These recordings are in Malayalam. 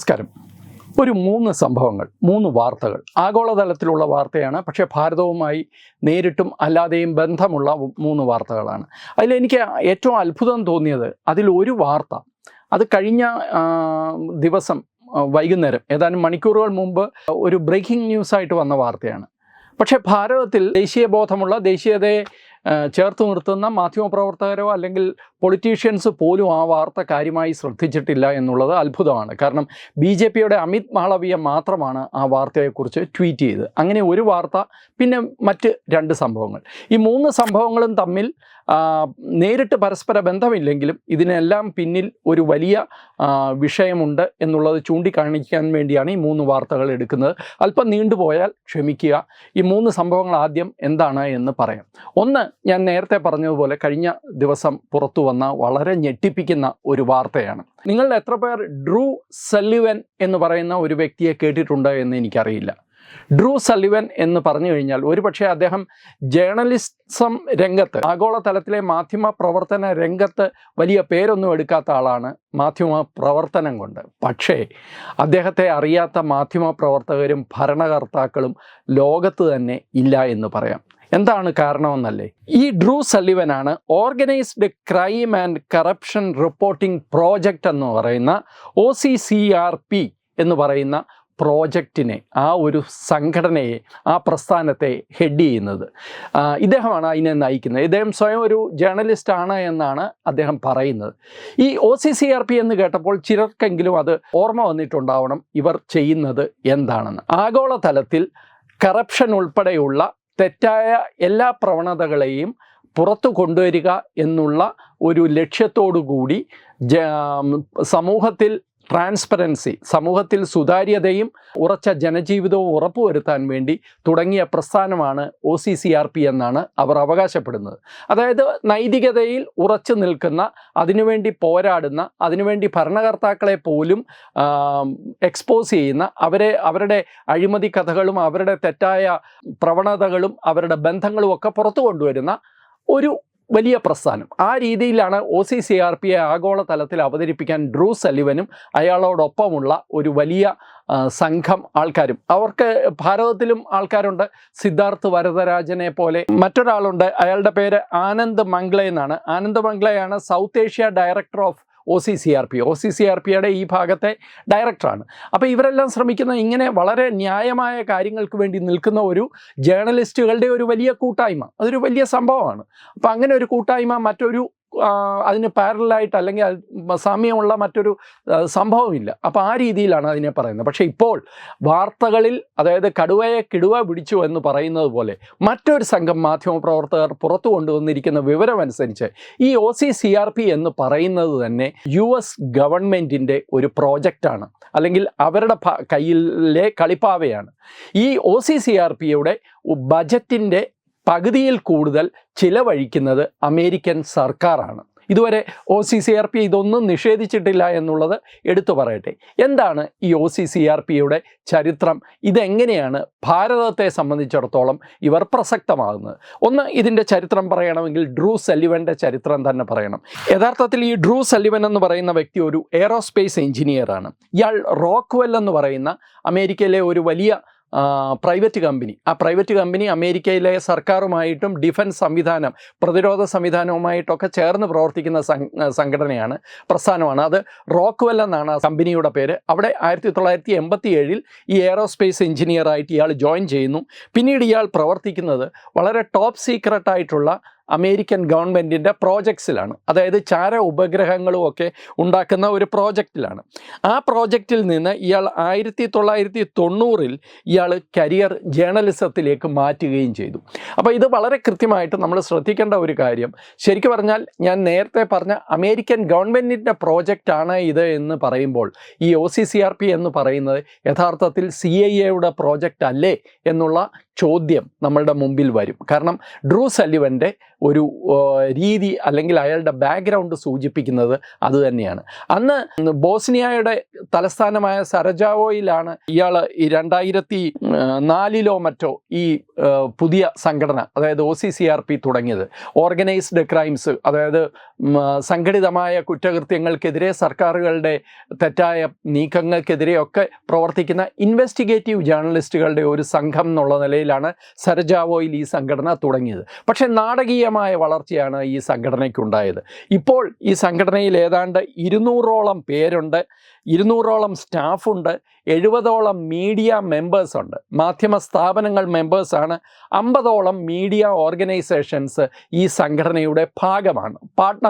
നമസ്കാരം. ഒരു മൂന്ന് സംഭവങ്ങൾ മൂന്ന് വാർത്തകൾ. ആഗോളതലത്തിലുള്ള വാർത്തയാണ് പക്ഷേ ഭാരതവുമായി നേരിട്ടും അല്ലാതെയും ബന്ധമുള്ള മൂന്ന് വാർത്തകളാണ്. അതിലെനിക്ക് ഏറ്റവും അത്ഭുതം തോന്നിയത് അതിൽ ഒരു വാർത്ത. അത് കഴിഞ്ഞ ദിവസം വൈകുന്നേരം ഏതാനും മണിക്കൂറുകൾ മുമ്പ് ഒരു ബ്രേക്കിംഗ് ന്യൂസ് ആയിട്ട് വന്ന വാർത്തയാണ്. പക്ഷേ ഭാരതത്തിൽ ദേശീയ ബോധമുള്ള ദേശീയതയെ ചേർത്ത് നിർത്തുന്ന മാധ്യമപ്രവർത്തകരോ അല്ലെങ്കിൽ പൊളിറ്റീഷ്യൻസ് പോലും ആ വാർത്ത കാര്യമായി ശ്രദ്ധിച്ചിട്ടില്ല എന്നുള്ളത് അത്ഭുതമാണ്. കാരണം ബി ജെ പിയുടെ അമിത് മാളവിയ മാത്രമാണ് ആ വാർത്തയെക്കുറിച്ച് ട്വീറ്റ് ചെയ്ത് അങ്ങനെ ഒരു വാർത്ത പിന്നെ മറ്റ് രണ്ട് സംഭവങ്ങൾ. ഈ മൂന്ന് സംഭവങ്ങളും തമ്മിൽ നേരിട്ട് പരസ്പര ബന്ധമില്ലെങ്കിലും ഇതിനെല്ലാം പിന്നിൽ ഒരു വലിയ വിഷയമുണ്ട് എന്നുള്ളത് ചൂണ്ടിക്കാണിക്കാൻ വേണ്ടിയാണ് ഈ മൂന്ന് വാർത്തകൾ എടുക്കുന്നത്. അല്പം നീണ്ടുപോയാൽ ക്ഷമിക്കുക. ഈ മൂന്ന് സംഭവങ്ങൾ ആദ്യം എന്താണ് എന്ന് പറയാം. ഒന്ന് ഞാൻ നേരത്തെ പറഞ്ഞതുപോലെ കഴിഞ്ഞ ദിവസം പുറത്തു വന്ന വളരെ ഞെട്ടിപ്പിക്കുന്ന ഒരു വാർത്തയാണ്. നിങ്ങൾ എത്ര പേർ ഡ്രൂ സല്ലിവൻ എന്ന് പറയുന്ന ഒരു വ്യക്തിയെ കേട്ടിട്ടുണ്ട് എന്ന് എനിക്കറിയില്ല. ഡ്രൂ സല്ലിവൻ എന്ന് പറഞ്ഞു കഴിഞ്ഞാൽ ഒരുപക്ഷെ അദ്ദേഹം ജേർണലിസം രംഗത്ത് ആഗോളതലത്തിലെ മാധ്യമ പ്രവർത്തന രംഗത്ത് വലിയ പേരൊന്നും എടുക്കാത്ത ആളാണ് മാധ്യമ പ്രവർത്തനം കൊണ്ട്. പക്ഷേ അദ്ദേഹത്തെ അറിയാത്ത മാധ്യമ പ്രവർത്തകരും ഭരണകർത്താക്കളും ലോകത്ത് തന്നെ ഇല്ല എന്ന് പറയാം. എന്താണ് കാരണമെന്നല്ലേ? ഈ Drew സല്ലിവനാണ് organised crime and corruption reporting project എന്ന് പറയുന്ന O C C R P എന്ന് പറയുന്ന പ്രോജക്റ്റിനെ ആ ഒരു സംഘടനയെ ആ പ്രസ്ഥാനത്തെ ഹെഡ് ചെയ്യുന്നത്. ഇദ്ദേഹമാണ് അതിനെ നയിക്കുന്നത്. ഇദ്ദേഹം സ്വയം ഒരു ജേർണലിസ്റ്റ് ആണ് എന്നാണ് അദ്ദേഹം പറയുന്നത്. ഈ O C C R P എന്ന് കേട്ടപ്പോൾ ചിലർക്കെങ്കിലും അത് ഓർമ്മ വന്നിട്ടുണ്ടാവണം ഇവർ ചെയ്യുന്നത് എന്താണെന്ന്. ആഗോളതലത്തിൽ കറപ്ഷൻ ഉൾപ്പെടെയുള്ള തെറ്റായ എല്ലാ പ്രവണതകളെയും പുറത്തു കൊണ്ടുവരിക എന്നുള്ള ഒരു ലക്ഷ്യത്തോടു കൂടി സമൂഹത്തിൽ ട്രാൻസ്പെറൻസി സമൂഹത്തിൽ സുതാര്യതയും ഉറച്ച ജനജീവിതവും ഉറപ്പുവരുത്താൻ വേണ്ടി തുടങ്ങിയ പ്രസ്ഥാനമാണ് O C C R P എന്നാണ് അവർ അവകാശപ്പെടുന്നത്. അതായത് നൈതികതയിൽ ഉറച്ചു നിൽക്കുന്ന അതിനുവേണ്ടി പോരാടുന്ന അതിനുവേണ്ടി ഭരണകർത്താക്കളെ പോലും എക്സ്പോസ് ചെയ്യുന്ന അവരെ അവരുടെ അഴിമതി കഥകളും അവരുടെ തെറ്റായ പ്രവണതകളും അവരുടെ ബന്ധങ്ങളും ഒക്കെ പുറത്തു കൊണ്ടുവരുന്ന ഒരു വലിയ പ്രസ്ഥാനം. ആ രീതിയിലാണ് ഒ സി സി ആർ പിയെ ആഗോളതലത്തിൽ അവതരിപ്പിക്കാൻ ഡ്രൂ സലിവനും അയാളോടൊപ്പമുള്ള ഒരു വലിയ സംഘം ആൾക്കാരും. അവർക്ക് ഭാരതത്തിലും ആൾക്കാരുണ്ട്. സിദ്ധാർത്ഥ് വരദരാജനെ പോലെ മറ്റൊരാളുണ്ട്. അയാളുടെ പേര് ആനന്ദ് മംഗ്ല എന്നാണ്. Anand മംഗ്ലയാണ് South Asia director of O C C R P O C C R പിയുടെ ഈ ഭാഗത്തെ ഡയറക്ടറാണ്. അപ്പോൾ ഇവരെല്ലാം ശ്രമിക്കുന്ന ഇങ്ങനെ വളരെ ന്യായമായ കാര്യങ്ങൾക്ക് വേണ്ടി നിൽക്കുന്ന ഒരു ജേർണലിസ്റ്റുകളുടെ ഒരു വലിയ കൂട്ടായ്മ. അതൊരു വലിയ സംഭവമാണ്. അപ്പോൾ അങ്ങനെ ഒരു കൂട്ടായ്മ മറ്റൊരു അതിന് പാരലായിട്ട് അല്ലെങ്കിൽ സാമ്യമുള്ള മറ്റൊരു സംഭവമില്ല. അപ്പോൾ ആ രീതിയിലാണ് അതിനെ പറയുന്നത്. പക്ഷേ ഇപ്പോൾ വാർത്തകളിൽ അതായത് കടുവയെ കിടുവ പിടിച്ചു എന്ന് പറയുന്നത് പോലെ മറ്റൊരു സംഘം മാധ്യമപ്രവർത്തകർ പുറത്തു കൊണ്ടുവന്നിരിക്കുന്ന വിവരമനുസരിച്ച് ഈ O C C R P എന്ന് പറയുന്നത് തന്നെ യു എസ് ഗവൺമെന്റിന്റെ ഒരു പ്രോജക്റ്റാണ്. അല്ലെങ്കിൽ അവരുടെ കയ്യിലെ കളിപ്പാവയാണ്. ഈ ഒ സി സി ആർ പിയുടെ ബജറ്റിന്റെ പകുതിയിൽ കൂടുതൽ ചിലവഴിക്കുന്നത് അമേരിക്കൻ സർക്കാരാണ്. ഇതുവരെ O C C R P ഇതൊന്നും നിഷേധിച്ചിട്ടില്ല എന്നുള്ളത് എടുത്തു പറയട്ടെ. എന്താണ് ഈ ഒ സി സി ആർ പിയുടെ ചരിത്രം? ഇതെങ്ങനെയാണ് ഭാരതത്തെ സംബന്ധിച്ചിടത്തോളം ഇവർ പ്രസക്തമാകുന്നത്? ഒന്ന് ഇതിന്റെ ചരിത്രം പറയണമെങ്കിൽ ഡ്രൂ സല്ലിവന്റെ ചരിത്രം തന്നെ പറയണം. യഥാർത്ഥത്തിൽ ഈ ഡ്രൂ സല്ലിവൻ എന്ന് പറയുന്ന വ്യക്തി ഒരു എയറോസ്പേസ് എഞ്ചിനീയറാണ് ഇയാൾ റോക്ക്വെൽ എന്ന് പറയുന്ന അമേരിക്കയിലെ ഒരു വലിയ പ്രൈവറ്റ് കമ്പനി ആ പ്രൈവറ്റ് കമ്പനി അമേരിക്കയിലെ സർക്കാരുമായിട്ടും ഡിഫൻസ് സംവിധാനം പ്രതിരോധ സംവിധാനവുമായിട്ടൊക്കെ ചേർന്ന് പ്രവർത്തിക്കുന്ന സംഘടനയാണ് പ്രസ്ഥാനമാണ്. അത് റോക്ക്വെൽ എന്നാണ് ആ കമ്പനിയുടെ പേര്. അവിടെ ആയിരത്തി തൊള്ളായിരത്തി എൺപത്തി ഏഴിൽ ഈ എയറോസ്പേസ് എഞ്ചിനീയറായിട്ട് ഇയാൾ ജോയിൻ ചെയ്യുന്നു. പിന്നീട് ഇയാൾ പ്രവർത്തിക്കുന്നത് വളരെ ടോപ്പ് സീക്രട്ട് ആയിട്ടുള്ള അമേരിക്കൻ ഗവൺമെന്റിന്റെ പ്രോജക്ട്സിലാണ്. അതായത് ചാര ഉപഗ്രഹങ്ങളും ഒക്കെ ഉണ്ടാക്കുന്ന ഒരു പ്രോജക്റ്റിലാണ്. ആ പ്രോജക്റ്റിൽ നിന്ന് ഇയാൾ ആയിരത്തി തൊള്ളായിരത്തി തൊണ്ണൂറിൽ ഇയാൾ കരിയർ ജേണലിസത്തിലേക്ക് മാറ്റുകയും ചെയ്തു. അപ്പോൾ ഇത് വളരെ കൃത്യമായിട്ട് നമ്മൾ ശ്രദ്ധിക്കേണ്ട ഒരു കാര്യം. ശരിക്കും പറഞ്ഞാൽ ഞാൻ നേരത്തെ പറഞ്ഞ അമേരിക്കൻ ഗവൺമെന്റിന്റെ പ്രോജക്റ്റാണ് ഇത് എന്ന് പറയുമ്പോൾ ഈ O C C R P എന്ന് പറയുന്നത് യഥാർത്ഥത്തിൽ സി ഐ എയുടെ പ്രോജക്റ്റ് അല്ലേ എന്നുള്ള ചോദ്യം നമ്മളുടെ മുമ്പിൽ വരും. കാരണം ഡ്രൂ സല്ലിവന്റെ ഒരു രീതി അല്ലെങ്കിൽ അയാളുടെ ബാക്ക്ഗ്രൗണ്ട് സൂചിപ്പിക്കുന്നത് അതുതന്നെയാണ് അന്ന് ബോസ്നിയയുടെ തലസ്ഥാനമായ സരജാവോയിലാണ് ഇയാൾ ഈ രണ്ടായിരത്തി നാലിലോ മറ്റോ ഈ പുതിയ സംഘടന അതായത് O C C R P തുടങ്ങിയത്. ഓർഗനൈസ്ഡ് ക്രൈംസ് അതായത് സംഘടിതമായ കുറ്റകൃത്യങ്ങൾക്കെതിരെ സർക്കാരുകളുടെ തെറ്റായ നീക്കങ്ങൾക്കെതിരെയൊക്കെ പ്രവർത്തിക്കുന്ന ഇൻവെസ്റ്റിഗേറ്റീവ് ജേർണലിസ്റ്റുകളുടെ ഒരു സംഘം എന്നുള്ള നിലയിലാണ് സരജാവോയിൽ ഈ സംഘടന തുടങ്ങിയത്. പക്ഷേ നാടകീയമായ വളർച്ചയാണ് ഈ സംഘടനയ്ക്കുണ്ടായത്. ഇപ്പോൾ ഈ സംഘടനയിൽ ഏതാണ്ട് ഇരുന്നൂറോളം പേരുണ്ട് ഇരുന്നൂറോളം സ്റ്റാഫുണ്ട് എഴുപതോളം മീഡിയ മെമ്പേഴ്സ് ഉണ്ട് മാധ്യമ സ്ഥാപനങ്ങൾ മെമ്പേഴ്സാണ് അമ്പതോളം മീഡിയ ഓർഗനൈസേഷൻസ് ഈ സംഘടനയുടെ ഭാഗമാണ്.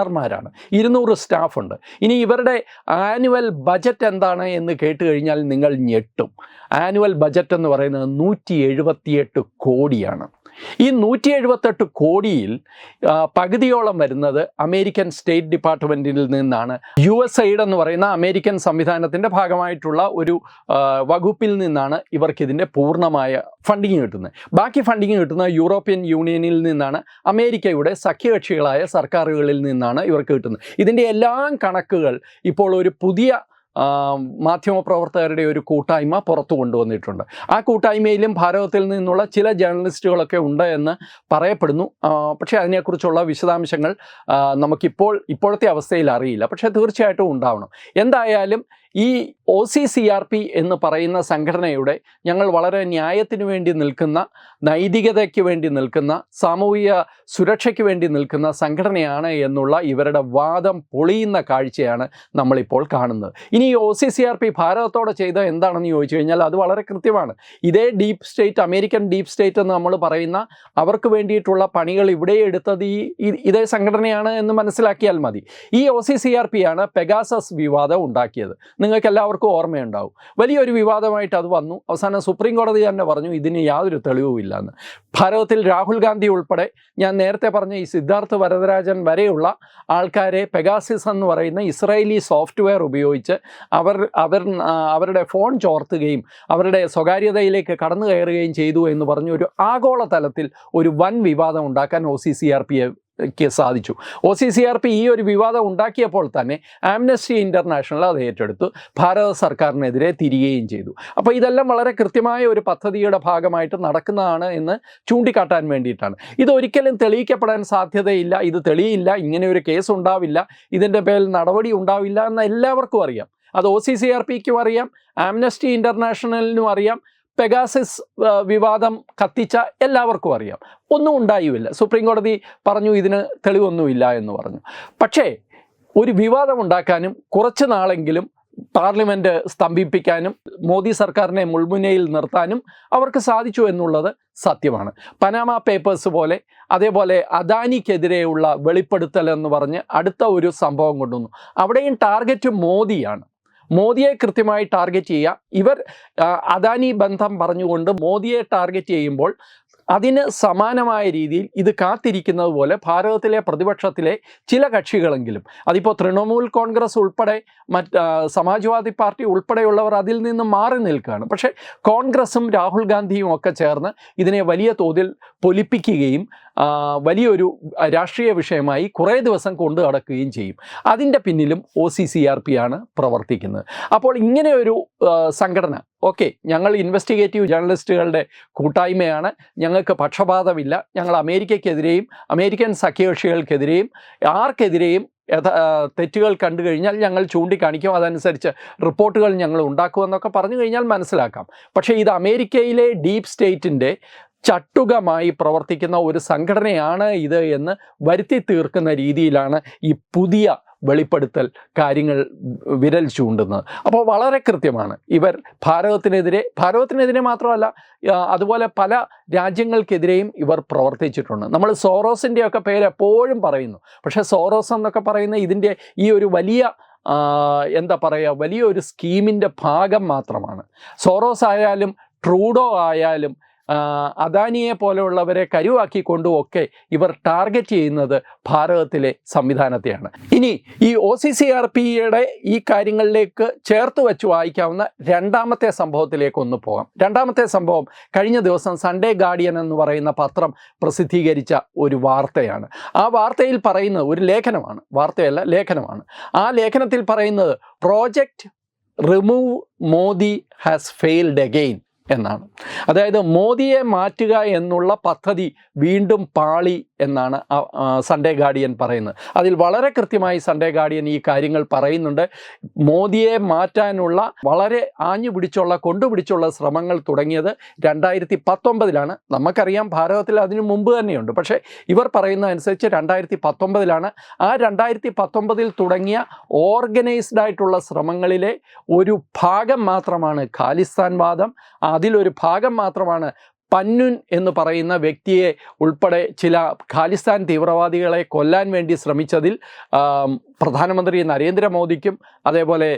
പാർട്ട്ണർമാരാണ് ഇരുന്നൂറ് സ്റ്റാഫുണ്ട്. ഇനി ഇവരുടെ ആനുവൽ ബജറ്റ് എന്താണ് എന്ന് കേട്ട് കഴിഞ്ഞാൽ നിങ്ങൾ ഞെട്ടും. ആനുവൽ ബജറ്റ് എന്ന് പറയുന്നത് നൂറ്റി കോടിയാണ്. ഈ നൂറ്റി എഴുപത്തെട്ട് കോടിയിൽ പകുതിയോളം വരുന്നത് അമേരിക്കൻ സ്റ്റേറ്റ് ഡിപ്പാർട്ട്മെന്റിൽ നിന്നാണ്. യു എസ് എയ്ഡ് എന്ന് പറയുന്ന അമേരിക്കൻ സംവിധാനത്തിന്റെ ഭാഗമായിട്ടുള്ള ഒരു വകുപ്പിൽ നിന്നാണ് ഇവർക്ക് ഇതിന്റെ പൂർണമായ ഫണ്ടിങ് കിട്ടുന്നത്. ബാക്കി ഫണ്ടിങ് കിട്ടുന്നത് യൂറോപ്യൻ യൂണിയനിൽ നിന്നാണ് അമേരിക്കയുടെ സഖ്യകക്ഷികളായ സർക്കാരുകളിൽ നിന്നാണ് ഇവർക്ക് കിട്ടുന്നത്. ഇതിന്റെ എല്ലാം കണക്കുകൾ ഇപ്പോൾ ഒരു പുതിയ മാധ്യമപ്രവർത്തകരുടെ ഒരു കൂട്ടായ്മ പുറത്തു കൊണ്ടുവന്നിട്ടുണ്ട്. ആ കൂട്ടായ്മയിലും ഭാരതത്തിൽ നിന്നുള്ള ചില ജേർണലിസ്റ്റുകളൊക്കെ ഉണ്ട് എന്ന് പറയപ്പെടുന്നു. പക്ഷേ അതിനെക്കുറിച്ചുള്ള വിശദാംശങ്ങൾ നമുക്കിപ്പോൾ ഇപ്പോഴത്തെ അവസ്ഥയിൽ അറിയില്ല. പക്ഷേ തീർച്ചയായിട്ടും ഉണ്ടാവണം. എന്തായാലും ഈ O C C R P എന്ന് പറയുന്ന സംഘടനയുടെ ഞങ്ങൾ വളരെ ന്യായത്തിന് വേണ്ടി നിൽക്കുന്ന നൈതികതയ്ക്ക് വേണ്ടി നിൽക്കുന്ന സാമൂഹിക സുരക്ഷയ്ക്ക് വേണ്ടി നിൽക്കുന്ന സംഘടനയാണ് എന്നുള്ള ഇവരുടെ വാദം പൊളിയുന്ന കാഴ്ചയാണ് നമ്മളിപ്പോൾ കാണുന്നത്. ഇനി ഈ O C C R P ഭാരതത്തോടെ ചെയ്ത എന്താണെന്ന് ചോദിച്ചു കഴിഞ്ഞാൽ അത് വളരെ കൃത്യമാണ്. ഇതേ deep state American deep state എന്ന് നമ്മൾ പറയുന്ന അവർക്ക് വേണ്ടിയിട്ടുള്ള പണികൾ ഇവിടെ എടുത്തത് ഈ ഇതേ സംഘടനയാണ് എന്ന് മനസ്സിലാക്കിയാൽ മതി. ഈ O C C R P ആണ് പെഗാസസ് വിവാദം ഉണ്ടാക്കിയത്. നിങ്ങൾക്ക് എല്ലാവർക്കും ഓർമ്മയുണ്ടാവും. വലിയൊരു വിവാദമായിട്ട് അത് വന്നു. അവസാനം സുപ്രീം കോടതി തന്നെ പറഞ്ഞു ഇതിന് യാതൊരു തെളിവുമില്ല എന്ന് ഭാരതത്തിൽ രാഹുൽ ഗാന്ധി ഉൾപ്പെടെ ഞാൻ നേരത്തെ പറഞ്ഞ ഈ സിദ്ധാർത്ഥ് വരദരാജൻ വരെയുള്ള ആൾക്കാരെ പെഗാസിസ് എന്ന് പറയുന്ന ഇസ്രായേലി സോഫ്റ്റ്വെയർ ഉപയോഗിച്ച് അവർ അവർ അവരുടെ ഫോൺ ചോർത്തുകയും അവരുടെ സ്വകാര്യതയിലേക്ക് കടന്നു കയറുകയും ചെയ്തു എന്ന് പറഞ്ഞ് ഒരു ആഗോള തലത്തിൽ ഒരു വൻ വിവാദം ഉണ്ടാക്കാൻ O C C R P സാധിച്ചു. O C C R P ഈ ഒരു വിവാദം ഉണ്ടാക്കിയപ്പോൾ തന്നെ ആംനസ്റ്റി ഇന്റർനാഷണൽ അത് ഏറ്റെടുത്തു. ഭാരത സർക്കാരിനെതിരെ തിരികുകയും ചെയ്തു. അപ്പോൾ ഇതെല്ലാം വളരെ കൃത്യമായ ഒരു പദ്ധതിയുടെ ഭാഗമായിട്ട് നടക്കുന്നതാണ് എന്ന് ചൂണ്ടിക്കാട്ടാൻ വേണ്ടിയിട്ടാണ്. ഇതൊരിക്കലും തെളിയിക്കപ്പെടാൻ സാധ്യതയില്ല. ഇത് തെളിയില്ല. ഇങ്ങനെ ഒരു കേസ് ഉണ്ടാവില്ല. ഇതിന്റെ പേരിൽ നടപടി ഉണ്ടാവില്ല എന്ന് എല്ലാവർക്കും അറിയാം. അത് ഒ സി സി ആർ പിക്കും അറിയാം. ആംനസ്റ്റി ഇന്റർനാഷണലിനും അറിയാം. പെഗാസിസ് വിവാദം കത്തിച്ച എല്ലാവർക്കും അറിയാം. ഒന്നും ഉണ്ടായുമില്ല സുപ്രീം കോടതി പറഞ്ഞു ഇതിന് തെളിവൊന്നുമില്ല എന്ന് പറഞ്ഞു. പക്ഷേ ഒരു വിവാദം ഉണ്ടാക്കാനും കുറച്ച് നാളെങ്കിലും പാർലമെന്റ് സ്തംഭിപ്പിക്കാനും മോദി സർക്കാരിനെ മുൾമുനയിൽ നിർത്താനും അവർക്ക് സാധിച്ചു എന്നുള്ളത് സത്യമാണ്. പനാമ പേപ്പേഴ്സ് പോലെ അതേപോലെ അദാനിക്കെതിരെയുള്ള വെളിപ്പെടുത്തൽ എന്ന് പറഞ്ഞ് അടുത്ത ഒരു സംഭവം കൊണ്ടുവന്നു. അവിടെയും ടാർഗറ്റ് മോദിയാണ്. മോദിയെ കൃത്യമായി ടാർഗറ്റ് ചെയ്യുക. ഇവർ അദാനി ബന്ധം പറഞ്ഞുകൊണ്ട് മോദിയെ ടാർഗറ്റ് ചെയ്യുമ്പോൾ അതിന് സമാനമായ രീതിയിൽ ഇത് കാത്തിരിക്കുന്നത് പോലെ ഭാരതത്തിലെ പ്രതിപക്ഷത്തിലെ ചില കക്ഷികളെങ്കിലും അതിപ്പോൾ തൃണമൂൽ കോൺഗ്രസ് ഉൾപ്പെടെ മറ്റ് സമാജ്വാദി പാർട്ടി ഉൾപ്പെടെയുള്ളവർ അതിൽ നിന്ന് മാറി നിൽക്കുകയാണ്. പക്ഷേ കോൺഗ്രസും രാഹുൽ ഗാന്ധിയും ഒക്കെ ചേർന്ന് ഇതിനെ വലിയ തോതിൽ പൊലിപ്പിക്കുകയും വലിയൊരു രാഷ്ട്രീയ വിഷയമായി കുറേ ദിവസം കൊണ്ടു നടക്കുകയും ചെയ്യും. അതിന്റെ പിന്നിലും O C C R P ആണ് പ്രവർത്തിക്കുന്നത്. അപ്പോൾ ഇങ്ങനെ ഒരു സംഘടന ഓക്കെ ഞങ്ങൾ ഇൻവെസ്റ്റിഗേറ്റീവ് ജേർണലിസ്റ്റുകളുടെ കൂട്ടായ്മയാണ്. ഞങ്ങൾക്ക് പക്ഷപാതമില്ല. ഞങ്ങൾ അമേരിക്കയ്ക്കെതിരെയും അമേരിക്കൻ സഖ്യകക്ഷികൾക്കെതിരെയും ആർക്കെതിരെയും തെറ്റുകൾ കണ്ടു കഴിഞ്ഞാൽ ഞങ്ങൾ ചൂണ്ടിക്കാണിക്കും. അതനുസരിച്ച് റിപ്പോർട്ടുകൾ ഞങ്ങൾ ഉണ്ടാക്കുമെന്നൊക്കെ പറഞ്ഞു കഴിഞ്ഞാൽ മനസ്സിലാക്കാം. പക്ഷേ ഇത് അമേരിക്കയിലെ ഡീപ് സ്റ്റേറ്റിന്റെ ചട്ടുകമായി പ്രവർത്തിക്കുന്ന ഒരു സംഘടനയാണ് ഇത് എന്ന് വരുത്തി തീർക്കുന്ന രീതിയിലാണ് ഈ പുതിയ വെളിപ്പെടുത്തൽ കാര്യങ്ങൾ വിരൽ ചൂണ്ടുന്നത്. അപ്പോൾ വളരെ കൃത്യമാണ്. ഇവർ ഭാരതത്തിനെതിരെ ഭാരതത്തിനെതിരെ മാത്രമല്ല അതുപോലെ പല രാജ്യങ്ങൾക്കെതിരെയും ഇവർ പ്രവർത്തിച്ചിട്ടുണ്ട്. നമ്മൾ സോറോസിന്റെയൊക്കെ പേര് എപ്പോഴും പറയുന്നു. പക്ഷേ സോറോസ് എന്നൊക്കെ പറയുന്ന ഇതിന്റെ ഈ ഒരു വലിയ എന്താ പറയുക വലിയൊരു സ്കീമിന്റെ ഭാഗം മാത്രമാണ്. സോറോസ് ആയാലും ട്രൂഡോ ആയാലും അദാനിയെ പോലെയുള്ളവരെ കരുവാക്കിക്കൊണ്ടും ഒക്കെ ഇവർ ടാർഗറ്റ് ചെയ്യുന്നത് ഭാരതത്തിലെ സംവിധാനത്തെയാണ്. ഇനി ഈ ഒ സി സി ആർ പിയുടെ ഈ കാര്യങ്ങളിലേക്ക് ചേർത്ത് വെച്ച് വായിക്കാവുന്ന രണ്ടാമത്തെ സംഭവത്തിലേക്ക് ഒന്ന് പോകാം. രണ്ടാമത്തെ സംഭവം കഴിഞ്ഞ ദിവസം സൺഡേ ഗാർഡിയൻ എന്ന് പറയുന്ന പത്രം പ്രസിദ്ധീകരിച്ച ഒരു വാർത്തയാണ്. ആ വാർത്തയിൽ പറയുന്നത് ഒരു ലേഖനമാണ്. വാർത്തയല്ല ലേഖനമാണ്. ആ ലേഖനത്തിൽ പറയുന്നത് project remove Modi has failed again എന്നാണ്. അതായത് മോദിയെ മാറ്റുക എന്നുള്ള പദ്ധതി വീണ്ടും പാളി എന്നാണ് സൺഡേ ഗാർഡിയൻ പറയുന്നത്. അതിൽ വളരെ കൃത്യമായി സൺഡേ ഗാർഡിയൻ ഈ കാര്യങ്ങൾ പറയുന്നുണ്ട്. മോദിയെ മാറ്റാനുള്ള വളരെ ആഞ്ഞു പിടിച്ചുള്ള കൊണ്ടുപിടിച്ചുള്ള ശ്രമങ്ങൾ തുടങ്ങിയത് രണ്ടായിരത്തി പത്തൊമ്പതിലാണ് നമുക്കറിയാം ഭാരതത്തിൽ അതിനു മുമ്പ് തന്നെയുണ്ട്. പക്ഷേ ഇവർ പറയുന്ന അനുസരിച്ച് രണ്ടായിരത്തി പത്തൊമ്പതിലാണ് ആ രണ്ടായിരത്തി പത്തൊമ്പതിൽ തുടങ്ങിയ ഓർഗനൈസ്ഡ് ആയിട്ടുള്ള ശ്രമങ്ങളിലെ ഒരു ഭാഗം മാത്രമാണ് ഖാലിസ്ഥാൻ വാദം. അതിലൊരു ഭാഗം മാത്രമാണ് പന്നുൻ എന്ന് പറയുന്ന വ്യക്തിയെ ഉൾപ്പെടെ ചില ഖാലിസ്ഥാൻ തീവ്രവാദികളെ കൊല്ലാൻ വേണ്ടി ശ്രമിച്ചതിൽ പ്രധാനമന്ത്രി നരേന്ദ്രമോദിക്കും അതേപോലെ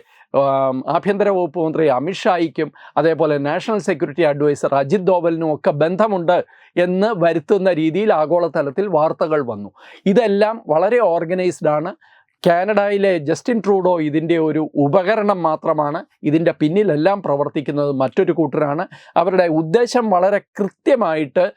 ആഭ്യന്തര വകുപ്പ് മന്ത്രി അമിത്ഷായിക്കും അതേപോലെ നാഷണൽ സെക്യൂരിറ്റി അഡ്വൈസർ അജിത് ദോവലിനും ഒക്കെ ബന്ധമുണ്ട് എന്ന് വരുത്തുന്ന രീതിയിൽ ആഗോളതലത്തിൽ വാർത്തകൾ വന്നു. ഇതെല്ലാം വളരെ ഓർഗനൈസ്ഡ് ആണ്. കാനഡയിലെ ജസ്റ്റിൻ ട്രൂഡോ ഇതിന്റെ ഒരു ഉപകരണം മാത്രമാണ്. ഇതിന്റെ പിന്നിലെല്ലാം പ്രവർത്തിക്കുന്നത് മറ്റൊരു കൂട്ടരാണ്. അവരുടെ ഉദ്ദേശം വളരെ കൃത്യമായിട്ട്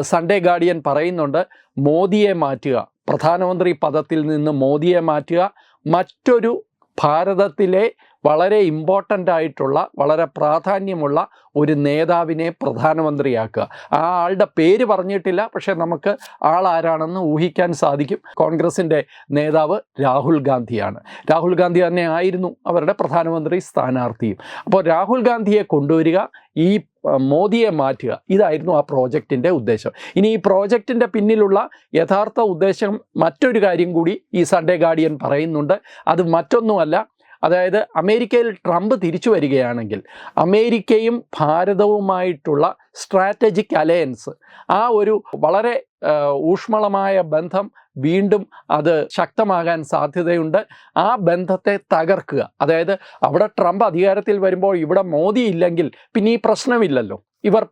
സൺഡേ ഗാർഡിയൻ പറയുന്നുണ്ട് മോദിയെ മാറ്റുക. പ്രധാനമന്ത്രി പദത്തിൽ നിന്ന് മോദിയെ മാറ്റുക. മറ്റൊരു ഭാരതത്തിലെ വളരെ ഇമ്പോർട്ടന്റ് ആയിട്ടുള്ള വളരെ പ്രാധാന്യമുള്ള ഒരു നേതാവിനെ പ്രധാനമന്ത്രിയാക്കുക. ആ ആളുടെ പേര് പറഞ്ഞിട്ടില്ല പക്ഷേ നമുക്ക് ആൾ ആരാണെന്ന് ഊഹിക്കാൻ സാധിക്കും. കോൺഗ്രസിന്റെ നേതാവ് രാഹുൽ ഗാന്ധിയാണ്. രാഹുൽ ഗാന്ധി തന്നെ ആയിരുന്നു അവരുടെ പ്രധാനമന്ത്രി സ്ഥാനാർത്ഥിയും. അപ്പോൾ രാഹുൽ ഗാന്ധിയെ കൊണ്ടുവരിക ഈ മോദിയെ മാറ്റുക ഇതായിരുന്നു ആ പ്രോജക്റ്റിന്റെ ഉദ്ദേശം. ഇനി ഈ പ്രോജക്റ്റിന്റെ പിന്നിലുള്ള യഥാർത്ഥ ഉദ്ദേശം മറ്റൊരു കാര്യം കൂടി ഈ സൺഡേ ഗാർഡിയൻ പറയുന്നുണ്ട്. അത് മറ്റൊന്നുമല്ല അതായത് അമേരിക്കയിൽ ട്രംപ് തിരിച്ചു വരികയാണെങ്കിൽ അമേരിക്കയും ഭാരതവുമായിട്ടുള്ള സ്ട്രാറ്റജിക് അലയൻസ് ആ ഒരു വളരെ ഊഷ്മളമായ ബന്ധം വീണ്ടും അത് ശക്തമാകാൻ സാധ്യതയുണ്ട്. ആ ബന്ധത്തെ തകർക്കുക. അതായത് അവിടെ ട്രംപ് അധികാരത്തിൽ വരുമ്പോൾ ഇവിടെ മോദി ഇല്ലെങ്കിൽ പിന്നെ ഈ പ്രശ്നമില്ലല്ലോ. ഇവർ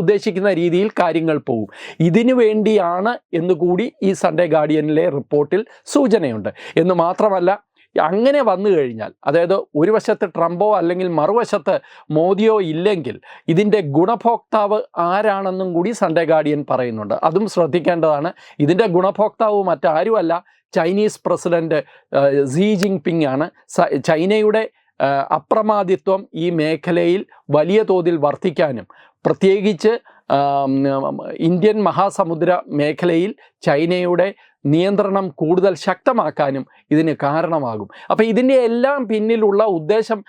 ഉദ്ദേശിക്കുന്ന രീതിയിൽ കാര്യങ്ങൾ പോകും ഇതിനു വേണ്ടിയാണ് എന്നുകൂടി ഈ സൺഡേ ഗാർഡിയനിലെ റിപ്പോർട്ടിൽ സൂചനയുണ്ട്. എന്ന് മാത്രമല്ല അങ്ങനെ വന്നു കഴിഞ്ഞാൽ അതായത് ഒരു വശത്ത് ട്രംപോ അല്ലെങ്കിൽ മറുവശത്ത് മോദിയോ ഇല്ലെങ്കിൽ ഇതിന്റെ ഗുണഭോക്താവ് ആരാണെന്നും കൂടി സൺഡേ ഗാർഡിയൻ പറയുന്നുണ്ട്. അതും ശ്രദ്ധിക്കേണ്ടതാണ്. ഇതിന്റെ ഗുണഭോക്താവ് മറ്റാരുമല്ല Chinese president Xi Jinping ആണ്. ചൈനയുടെ അപ്രമാദിത്വം ഈ മേഖലയിൽ വലിയ തോതിൽ വർദ്ധിക്കാനും പ്രത്യേകിച്ച് ഇന്ത്യൻ മഹാസമുദ്ര മേഖലയിൽ ചൈനയുടെ നിയന്ത്രണം കൂടുതൽ ശക്തമാക്കാനും ഇതിന് കാരണമാകും. അപ്പോൾ ഇതിന്റെ എല്ലാം പിന്നിലുള്ള ഉദ്ദേശം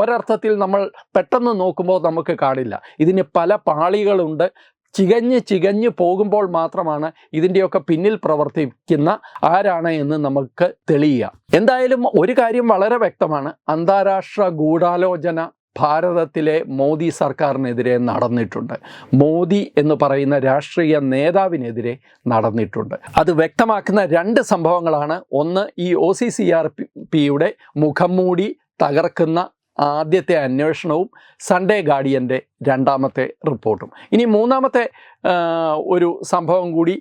ഒരർത്ഥത്തിൽ നമ്മൾ പെട്ടെന്ന് നോക്കുമ്പോൾ നമുക്ക് കാണില്ല. ഇതിന് പല പാളികളുണ്ട്. ചികഞ്ഞ് ചികഞ്ഞ് പോകുമ്പോൾ മാത്രമാണ് ഇതിന്റെയൊക്കെ പിന്നിൽ പ്രവർത്തിക്കുന്ന ആരാണ് എന്ന് നമുക്ക് തെളിയുക. എന്തായാലും ഒരു കാര്യം വളരെ വ്യക്തമാണ്. അന്താരാഷ്ട്ര ഗൂഢാലോചന ഭാരതത്തിലെ മോദി സർക്കാരിനെതിരെ നടന്നിട്ടുണ്ട്. മോദി എന്ന് പറയുന്ന രാഷ്ട്രീയ നേതാവിനെതിരെ നടന്നിട്ടുണ്ട്. അത് വ്യക്തമാക്കുന്ന രണ്ട് സംഭവങ്ങളാണ്. ഒന്ന് ഈ ഒ സി സി ആർ പിയുടെ മുഖം മൂടി തകർക്കുന്ന ആദ്യത്തെ അന്വേഷണവും സൺഡേ ഗാർഡിയന്റെ രണ്ടാമത്തെ റിപ്പോർട്ടും. ഇനി മൂന്നാമത്തെ ഒരു സംഭവം കൂടി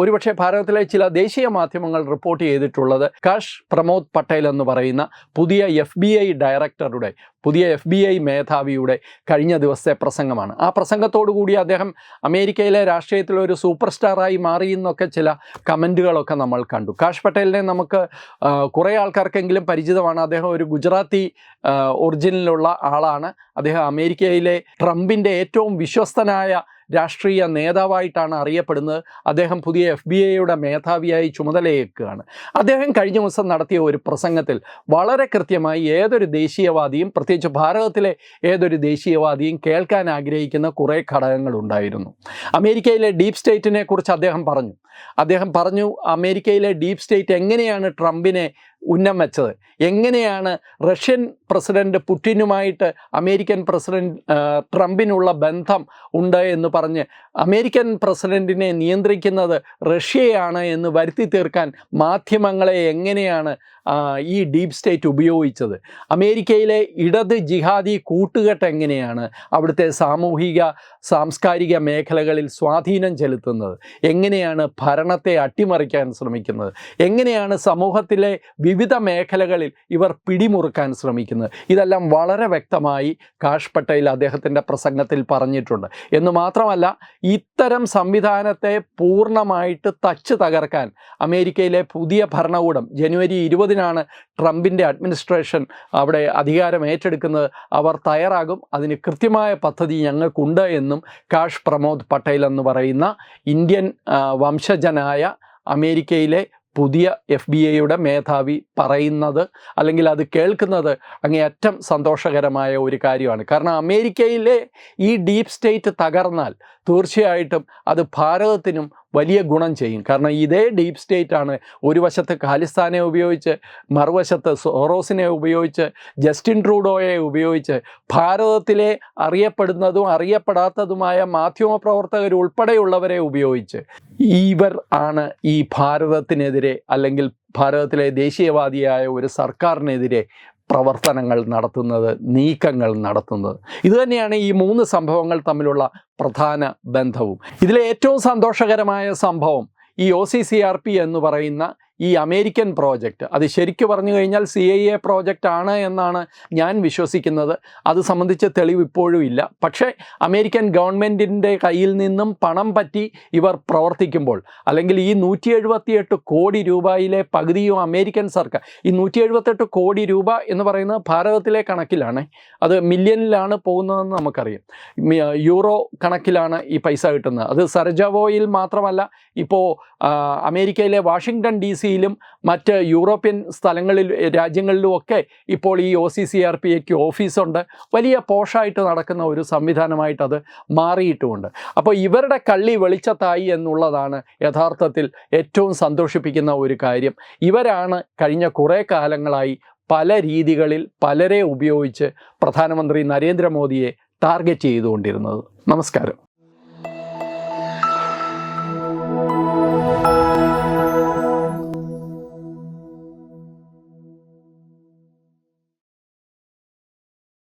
ഒരുപക്ഷെ ഭാരതത്തിലെ ചില ദേശീയ മാധ്യമങ്ങൾ റിപ്പോർട്ട് ചെയ്തിട്ടുള്ളത് കാഷ് പ്രമോദ് പട്ടേൽ എന്ന് പറയുന്ന പുതിയ എഫ് ഡയറക്ടറുടെ പുതിയ എഫ് ബി ഐ മേധാവിയുടെ കഴിഞ്ഞ ദിവസത്തെ പ്രസംഗമാണ്. ആ പ്രസംഗത്തോടു കൂടി അദ്ദേഹം അമേരിക്കയിലെ രാഷ്ട്രീയത്തിലെ ഒരു സൂപ്പർ സ്റ്റാറായി മാറിയെന്നൊക്കെ ചില കമന്റുകളൊക്കെ നമ്മൾ കണ്ടു. കാഷ് പട്ടേലിനെ നമുക്ക് കുറേ ആൾക്കാർക്കെങ്കിലും പരിചിതമാണ്. അദ്ദേഹം ഒരു ഗുജറാത്തി ഒറിജിനിലുള്ള ആളാണ്. അദ്ദേഹം അമേരിക്കയിലെ ട്രംപിന്റെ ഏറ്റവും വിശ്വസ്തനായ രാഷ്ട്രീയ നേതാവായിട്ടാണ് അറിയപ്പെടുന്നത്. അദ്ദേഹം പുതിയ എഫ് ബി ഐയുടെ മേധാവിയായി ചുമതലയേക്കുകയാണ് അദ്ദേഹം കഴിഞ്ഞ ദിവസം നടത്തിയ ഒരു പ്രസംഗത്തിൽ വളരെ കൃത്യമായി ഏതൊരു ദേശീയവാദിയും പ്രത്യേകിച്ച് ഭാരതത്തിലെ ഏതൊരു ദേശീയവാദിയും കേൾക്കാൻ ആഗ്രഹിക്കുന്ന കുറേ ഘടകങ്ങളുണ്ടായിരുന്നു അമേരിക്കയിലെ ഡീപ് സ്റ്റേറ്റിനെ കുറിച്ച് അദ്ദേഹം പറഞ്ഞു. അദ്ദേഹം പറഞ്ഞു അമേരിക്കയിലെ ഡീപ് സ്റ്റേറ്റ് എങ്ങനെയാണ് ട്രംപിനെ ഉന്നം വെച്ചത് എങ്ങനെയാണ് റഷ്യൻ പ്രസിഡന്റ് പുടിനുമായിട്ട് അമേരിക്കൻ പ്രസിഡന്റ് ട്രംപിനുള്ള ബന്ധം ഉണ്ട് എന്ന് പറഞ്ഞ് അമേരിക്കൻ പ്രസിഡന്റിനെ നിയന്ത്രിക്കുന്നത് റഷ്യയാണ് എന്ന് വരുത്തി തീർക്കാൻ മാധ്യമങ്ങളെ എങ്ങനെയാണ് ഈ ഡീപ് സ്റ്റേറ്റ് ഉപയോഗിച്ചത്. അമേരിക്കയിലെ ഇടത് ജിഹാദി കൂട്ടുകെട്ട് എങ്ങനെയാണ് അവിടുത്തെ സാമൂഹിക സാംസ്കാരിക മേഖലകളിൽ സ്വാധീനം ചെലുത്തുന്നത്? എങ്ങനെയാണ് ഭരണത്തെ അട്ടിമറിക്കാൻ ശ്രമിക്കുന്നത്? എങ്ങനെയാണ് സമൂഹത്തിലെ വിവിധ മേഖലകളിൽ ഇവർ പിടിമുറുക്കാൻ ശ്രമിക്കുന്നത്? ഇതെല്ലാം വളരെ വ്യക്തമായി കാഷ് പട്ടേൽ അദ്ദേഹത്തിന്റെ പ്രസംഗത്തിൽ പറഞ്ഞിട്ടുണ്ട്. എന്ന് മാത്രമല്ല ഇത്തരം സംവിധാനത്തെ പൂർണമായിട്ട് തച്ച് തകർക്കാൻ അമേരിക്കയിലെ പുതിയ ഭരണകൂടം ജനുവരി ഇരുപതിനാണ് ട്രംപിന്റെ അഡ്മിനിസ്ട്രേഷൻ അവിടെ അധികാരം ഏറ്റെടുക്കുന്നത്? അവർ തയ്യാറാകും. അതിന് കൃത്യമായ പദ്ധതി ഞങ്ങൾക്കുണ്ട് എന്നും കാഷ് പ്രമോദ് പട്ടേൽ എന്ന് പറയുന്ന ഇന്ത്യൻ വംശജനായ അമേരിക്കയിലെ പുതിയ എഫ് ബി ഐയുടെ മേധാവി പറയുന്നത് അല്ലെങ്കിൽ അത് കേൾക്കുന്നത് അങ്ങേയറ്റം സന്തോഷകരമായ ഒരു കാര്യമാണ്. കാരണം അമേരിക്കയിലെ ഈ ഡീപ് സ്റ്റേറ്റ് തകർന്നാൽ തീർച്ചയായിട്ടും അത് ഭാരതത്തിനും വലിയ ഗുണം ചെയ്യും. കാരണം ഇതേ ഡീപ് സ്റ്റേറ്റ് ആണ്. ഒരു വശത്ത് ഖാലിസ്ഥാനെ ഉപയോഗിച്ച് മറുവശത്ത് സോറോസിനെ ഉപയോഗിച്ച് ജസ്റ്റിൻ ട്രൂഡോയെ ഉപയോഗിച്ച് ഭാരതത്തിലെ അറിയപ്പെടുന്നതും അറിയപ്പെടാത്തതുമായ മാധ്യമപ്രവർത്തകർ ഉൾപ്പെടെയുള്ളവരെ ഉപയോഗിച്ച് ഇവർ ആണ് ഈ ഭാരതത്തിനെതിരെ അല്ലെങ്കിൽ ഭാരതത്തിലെ ദേശീയവാദിയായ ഒരു സർക്കാരിനെതിരെ പ്രവർത്തനങ്ങൾ നടത്തുന്നത് നീക്കങ്ങൾ നടത്തുന്നത്. ഇതുതന്നെയാണ് ഈ മൂന്ന് സംഭവങ്ങൾ തമ്മിലുള്ള പ്രധാന ബന്ധവും. ഇതിലെ ഏറ്റവും സന്തോഷകരമായ സംഭവം ഈ O C C R P എന്ന് പറയുന്ന ഈ അമേരിക്കൻ പ്രോജക്റ്റ്. അത് ശരിക്കു പറഞ്ഞു കഴിഞ്ഞാൽ സി ഐ എ പ്രോജക്റ്റ് ആണ് എന്നാണ് ഞാൻ വിശ്വസിക്കുന്നത്. അത് സംബന്ധിച്ച് തെളിവ് ഇപ്പോഴും ഇല്ല. പക്ഷേ അമേരിക്കൻ ഗവൺമെന്റിന്റെ കയ്യിൽ നിന്നും പണം പറ്റി ഇവർ പ്രവർത്തിക്കുമ്പോൾ അല്ലെങ്കിൽ ഈ നൂറ്റി എഴുപത്തിയെട്ട് കോടി രൂപയിലെ പകുതിയും അമേരിക്കൻ സർക്കാർ ഈ നൂറ്റി എഴുപത്തെട്ട് കോടി രൂപ എന്ന് പറയുന്നത് ഭാരതത്തിലെ കണക്കിലാണ്. അത് മില്യണിലാണ് പോകുന്നതെന്ന് നമുക്കറിയാം. യൂറോ കണക്കിലാണ് ഈ പൈസ കിട്ടുന്നത്. അത് സർജവോയിൽ മാത്രമല്ല ഇപ്പോൾ അമേരിക്കയിലെ വാഷിങ്ടൺ ഡി സിയിലും മറ്റ് യൂറോപ്യൻ സ്ഥലങ്ങളിൽ രാജ്യങ്ങളിലും ഒക്കെ ഇപ്പോൾ ഈ O C C R P എക്ക് ഓഫീസുണ്ട്. വലിയ പോഷായിട്ട് നടക്കുന്ന ഒരു സംവിധാനമായിട്ട് അത് മാറിയിട്ടുമുണ്ട്. അപ്പോൾ ഇവരുടെ കള്ളി വെളിച്ചത്തായി എന്നുള്ളതാണ് യഥാർത്ഥത്തിൽ ഏറ്റവും സന്തോഷിപ്പിക്കുന്ന ഒരു കാര്യം. ഇവരാണ് കഴിഞ്ഞ കുറേ കാലങ്ങളായി പല രീതികളിൽ പലരെ ഉപയോഗിച്ച് പ്രധാനമന്ത്രി നരേന്ദ്രമോദിയെ ടാർഗറ്റ് ചെയ്തുകൊണ്ടിരുന്നത്. നമസ്കാരം.